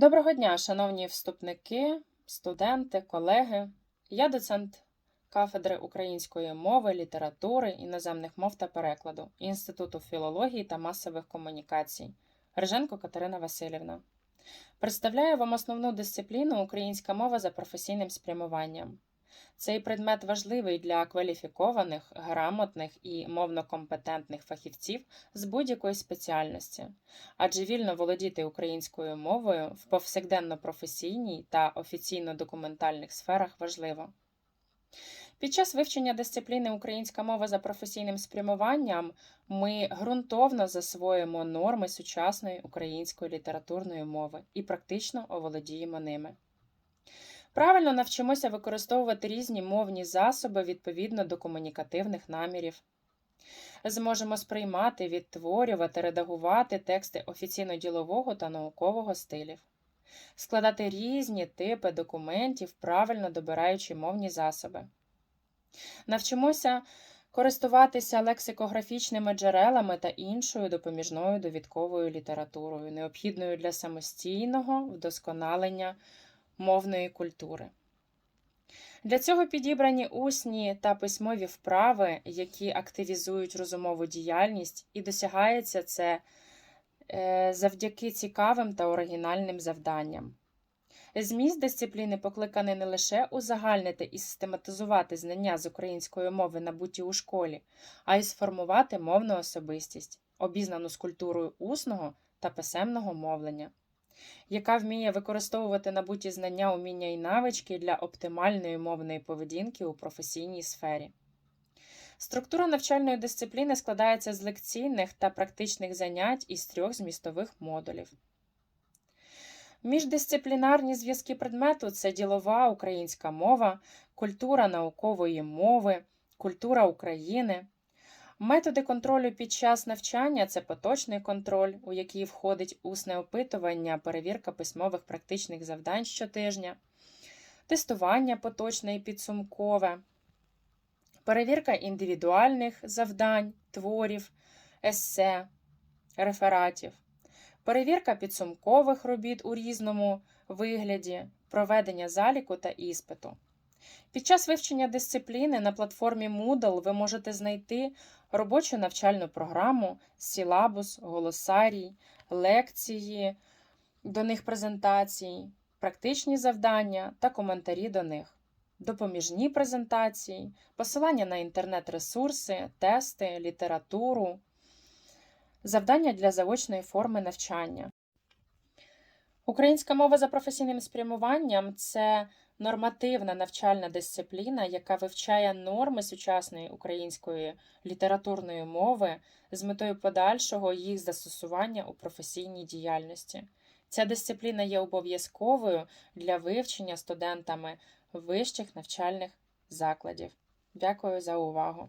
Доброго дня, шановні вступники, студенти, колеги. Я доцент кафедри української мови, літератури, іноземних мов та перекладу Інституту філології та масових комунікацій Риженко Катерина Васильівна. Представляю вам основну дисципліну українська мова за професійним спрямуванням. Цей предмет важливий для кваліфікованих, грамотних і мовно-компетентних фахівців з будь-якої спеціальності, адже вільно володіти українською мовою в повсякденно-професійній та офіційно-документальних сферах важливо. Під час вивчення дисципліни українська мова за професійним спрямуванням ми ґрунтовно засвоїмо норми сучасної української літературної мови і практично оволодіємо ними. Правильно навчимося використовувати різні мовні засоби відповідно до комунікативних намірів. Зможемо сприймати, відтворювати, редагувати тексти офіційно-ділового та наукового стилів, складати різні типи документів, правильно добираючи мовні засоби. Навчимося користуватися лексикографічними джерелами та іншою допоміжною довідковою літературою, необхідною для самостійного вдосконалення мовної культури. Для цього підібрані усні та письмові вправи, які активізують розумову діяльність, і досягається це е, завдяки цікавим та оригінальним завданням. Зміст дисципліни покликаний не лише узагальнити і систематизувати знання з української мови, набуті у школі, а й сформувати мовну особистість, обізнану з культурою усного та писемного мовлення яка вміє використовувати набуті знання, уміння і навички для оптимальної мовної поведінки у професійній сфері. Структура навчальної дисципліни складається з лекційних та практичних занять із трьох змістових модулів. Міждисциплінарні зв'язки предмету це ділова українська мова, культура наукової мови, культура України. Методи контролю під час навчання це поточний контроль, у який входить усне опитування, перевірка письмових практичних завдань щотижня, тестування поточне і підсумкове, перевірка індивідуальних завдань, творів, есе, рефератів, перевірка підсумкових робіт у різному вигляді, проведення заліку та іспиту. Під час вивчення дисципліни на платформі Moodle ви можете знайти робочу навчальну програму, сілабус, голосарій, лекції, до них презентації, практичні завдання та коментарі до них, допоміжні презентації, посилання на інтернет-ресурси, тести, літературу, завдання для заочної форми навчання. Українська мова за професійним спрямуванням це нормативна навчальна дисципліна, яка вивчає норми сучасної української літературної мови з метою подальшого їх застосування у професійній діяльності. Ця дисципліна є обов'язковою для вивчення студентами вищих навчальних закладів. Дякую за увагу!